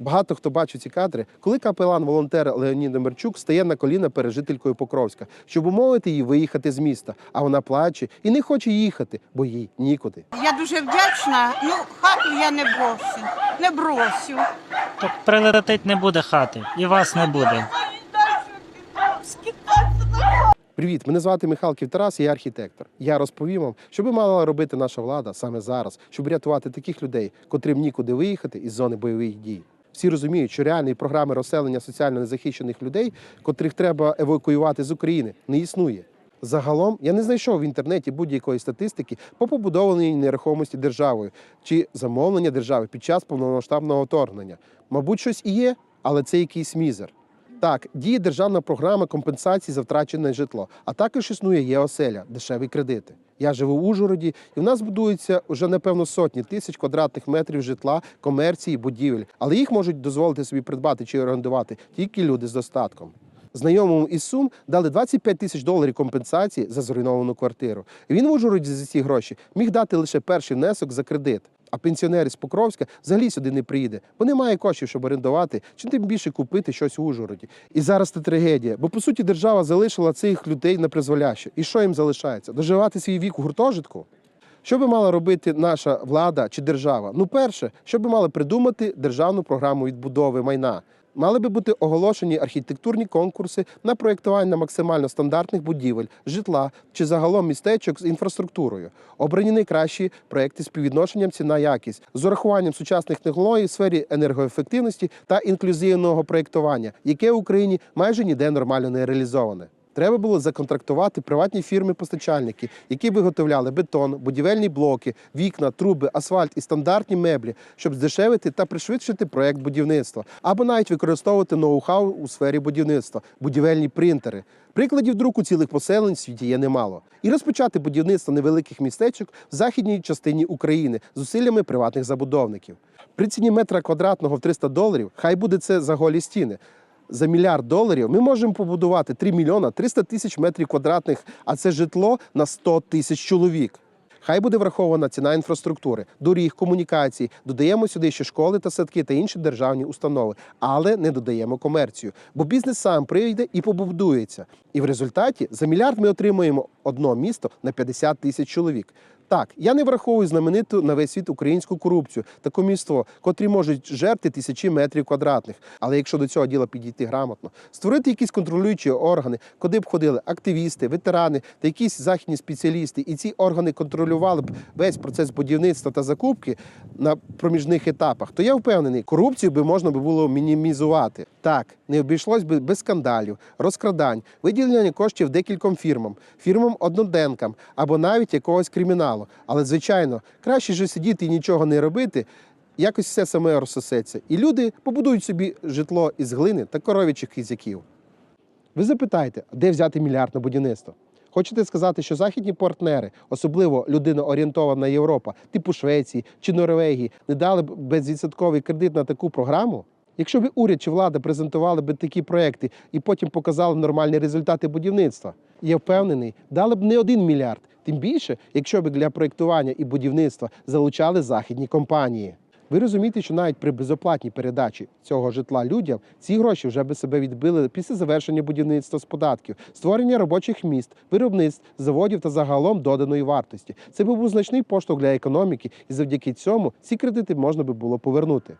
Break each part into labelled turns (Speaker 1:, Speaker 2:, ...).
Speaker 1: Багато хто бачив ці кадри, коли капелан-волонтер Леонід Демерчук стає на коліна перед жителькою Покровська, щоб умовити її виїхати з міста. А вона плаче і не хоче їхати, бо їй нікуди.
Speaker 2: Я дуже вдячна. Ну, хату я не брошу, не бросю.
Speaker 3: Прилетить не буде хати, і вас не буде.
Speaker 1: Привіт, мене звати Михайлків Тарас, я архітектор. Я розповім вам, що би мала робити наша влада саме зараз, щоб рятувати таких людей, котрим нікуди виїхати із зони бойових дій. Всі розуміють, що реальної програми розселення соціально незахищених людей, котрих треба евакуювати з України, не існує. Загалом я не знайшов в інтернеті будь-якої статистики по побудованій нерухомості державою чи замовлення держави під час повномасштабного вторгнення. Мабуть, щось і є, але це якийсь мізер. Так, діє державна програма компенсації за втрачене житло, а також існує ЄОСЕЛЯ, дешеві кредити. Я живу в Ужгороді, і в нас будується вже напевно сотні тисяч квадратних метрів житла, комерції, будівель, але їх можуть дозволити собі придбати чи орендувати тільки люди з достатком. Знайомому із Сум дали 25 тисяч доларів компенсації за зруйновану квартиру. Він в Ужгороді за ці гроші міг дати лише перший внесок за кредит. А пенсіонер з Покровська взагалі сюди не приїде, бо немає коштів, щоб орендувати, чи тим більше купити щось в Ужгороді. І зараз це трагедія, бо по суті держава залишила цих людей на призволяще. І що їм залишається? Доживати свій вік у гуртожитку? Що би мала робити наша влада чи держава? Ну, перше, що би мала придумати державну програму відбудови майна. Мали би бути оголошені архітектурні конкурси на проєктування максимально стандартних будівель, житла чи загалом містечок з інфраструктурою. Обрані найкращі проекти з співвідношенням ціна-якість, з урахуванням сучасних технологій в сфері енергоефективності та інклюзивного проєктування, яке в Україні майже ніде нормально не реалізоване. Треба було законтрактувати приватні фірми-постачальники, які виготовляли бетон, будівельні блоки, вікна, труби, асфальт і стандартні меблі, щоб здешевити та пришвидшити проект будівництва, або навіть використовувати ноу-хау у сфері будівництва, будівельні принтери. Прикладів друку цілих поселень в світі є немало. І розпочати будівництво невеликих містечок в західній частині України з зусиллями приватних забудовників. При ціні метра квадратного в 300 доларів, хай буде це за голі стіни за мільярд доларів ми можемо побудувати 3 мільйона 300 тисяч метрів квадратних, а це житло на 100 тисяч чоловік. Хай буде врахована ціна інфраструктури, доріг, комунікацій. Додаємо сюди ще школи та садки та інші державні установи, але не додаємо комерцію. Бо бізнес сам прийде і побудується. І в результаті за мільярд ми отримуємо одно місто на 50 тисяч чоловік. Так, я не враховую знамениту на весь світ українську корупцію та комівство, котрі можуть жерти тисячі метрів квадратних. Але якщо до цього діла підійти грамотно, створити якісь контролюючі органи, куди б ходили активісти, ветерани та якісь західні спеціалісти, і ці органи контролювали б весь процес будівництва та закупки на проміжних етапах, то я впевнений, корупцію би можна було мінімізувати. Так, не обійшлось би без скандалів, розкрадань, виділення коштів декільком фірмам, фірмам-одноденкам або навіть якогось криміналу. Але, звичайно, краще ж сидіти і нічого не робити. Якось все саме розсосеться. І люди побудують собі житло із глини та коров'ячих кізяків. Ви запитаєте, де взяти мільярд на будівництво? Хочете сказати, що західні партнери, особливо людина орієнтована Європа, типу Швеції чи Норвегії, не дали б безвідсотковий кредит на таку програму? Якщо б уряд чи влада презентували б такі проекти і потім показали нормальні результати будівництва, я впевнений, дали б не один мільярд. Тим більше, якщо б для проєктування і будівництва залучали західні компанії. Ви розумієте, що навіть при безоплатній передачі цього житла людям ці гроші вже би себе відбили після завершення будівництва з податків, створення робочих міст, виробництв, заводів та загалом доданої вартості. Це був значний поштовх для економіки, і завдяки цьому ці кредити можна би було повернути.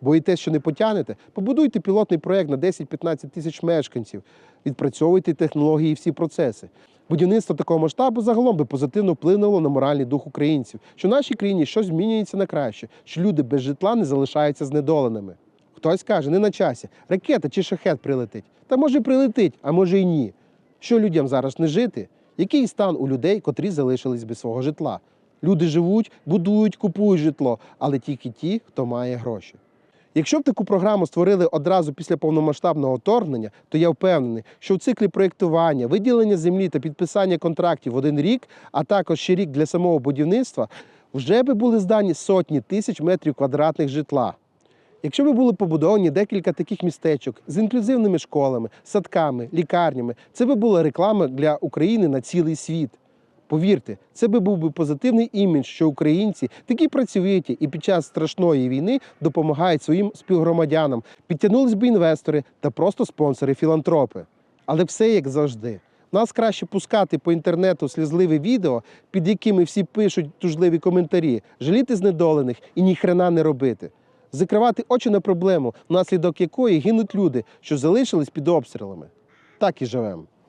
Speaker 1: Боїтесь, що не потягнете? Побудуйте пілотний проєкт на 10-15 тисяч мешканців, відпрацьовуйте технології і всі процеси. Будівництво такого масштабу загалом би позитивно вплинуло на моральний дух українців, що в нашій країні щось змінюється на краще, що люди без житла не залишаються знедоленими. Хтось каже, не на часі, ракета чи шахет прилетить. Та може прилетить, а може й ні. Що людям зараз не жити? Який стан у людей, котрі залишились без свого житла? Люди живуть, будують, купують житло, але тільки ті, хто має гроші. Якщо б таку програму створили одразу після повномасштабного вторгнення, то я впевнений, що в циклі проєктування, виділення землі та підписання контрактів в один рік, а також ще рік для самого будівництва, вже би були здані сотні тисяч метрів квадратних житла. Якщо б були побудовані декілька таких містечок з інклюзивними школами, садками, лікарнями, це би була реклама для України на цілий світ. Повірте, це би був би позитивний імідж, що українці такі працьовиті і під час страшної війни допомагають своїм співгромадянам. Підтягнулись би інвестори та просто спонсори-філантропи. Але все як завжди. Нас краще пускати по інтернету слізливі відео, під якими всі пишуть тужливі коментарі, жаліти знедолених і ніхрена не робити. Закривати очі на проблему, внаслідок якої гинуть люди, що залишились під обстрілами. Так і живемо.